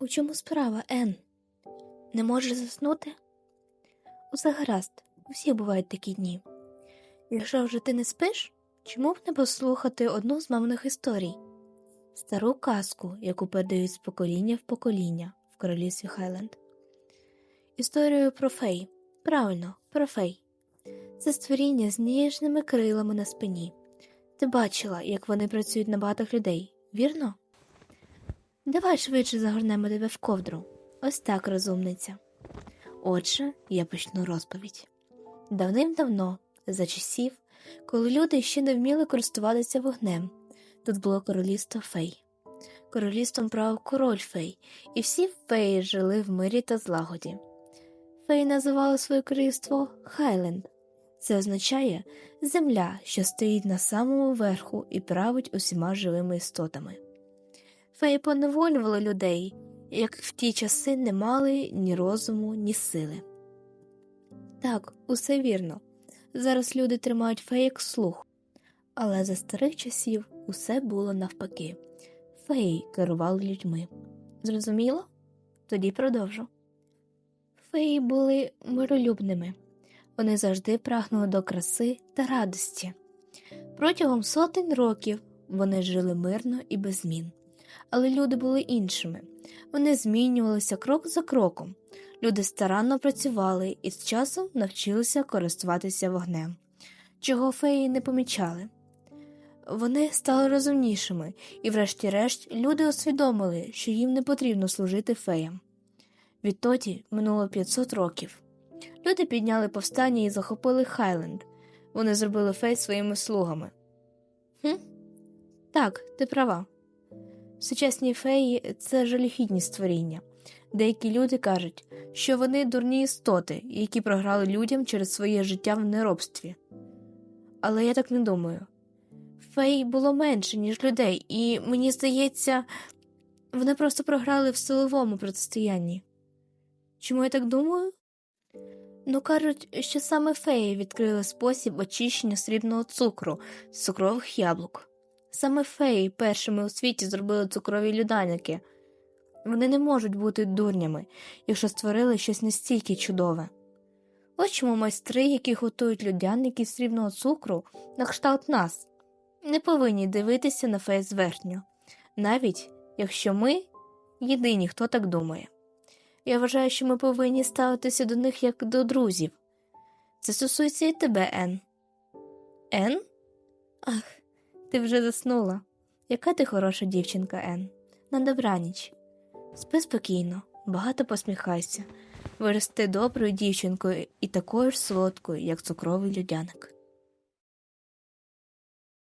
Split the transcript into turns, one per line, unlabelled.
У чому справа, Ен? Не можеш заснути? Усе гаразд, у всіх бувають такі дні. Якщо вже ти не спиш, чому б не послухати одну з маминих історій? Стару казку, яку передають з покоління в покоління в королівстві Хайленд. Історію про фей. Правильно, про фей. Це створіння з ніжними крилами на спині. Ти бачила, як вони працюють на багатих людей, вірно? Давай швидше загорнемо тебе в ковдру. Ось так, розумниця. Отже, я почну розповідь. Давним-давно, за часів, коли люди ще не вміли користуватися вогнем, тут було королівство фей. Королівством правив король фей, і всі феї жили в мирі та злагоді. Феї називали своє королівство Хайленд. Це означає земля, що стоїть на самому верху і править усіма живими істотами. Феї поневолювали людей, як в ті часи не мали ні розуму, ні сили. Так, усе вірно. Зараз люди тримають феї як слух. Але за старих часів усе було навпаки. Феї керували людьми. Зрозуміло? Тоді продовжу. Феї були миролюбними. Вони завжди прагнули до краси та радості. Протягом сотень років вони жили мирно і без змін. Але люди були іншими. Вони змінювалися крок за кроком. Люди старанно працювали і з часом навчилися користуватися вогнем, чого феї не помічали. Вони стали розумнішими, і, врешті-решт, люди усвідомили, що їм не потрібно служити феям. Відтоді минуло 500 років. Люди підняли повстання і захопили Хайленд. Вони зробили фей своїми слугами. Хм? Так, ти права. Сучасні феї це жалюгідні створіння. Деякі люди кажуть, що вони дурні істоти, які програли людям через своє життя в неробстві. Але я так не думаю. Фей було менше, ніж людей, і мені здається, вони просто програли в силовому протистоянні. Чому я так думаю? Ну, кажуть, що саме феї відкрили спосіб очищення срібного цукру з цукрових яблук. Саме феї першими у світі зробили цукрові люданики. Вони не можуть бути дурнями, якщо створили щось настільки чудове. Ось чому майстри, які готують людяники з срібного цукру, на кшталт нас, не повинні дивитися на фей зверхньо, навіть якщо ми єдині, хто так думає. Я вважаю, що ми повинні ставитися до них як до друзів. Це стосується і тебе, Ен. Ен? Ах, ти вже заснула. Яка ти хороша дівчинка, Ен. На добраніч. Спи спокійно, багато посміхайся, вирости доброю дівчинкою і такою ж солодкою, як цукровий людяник.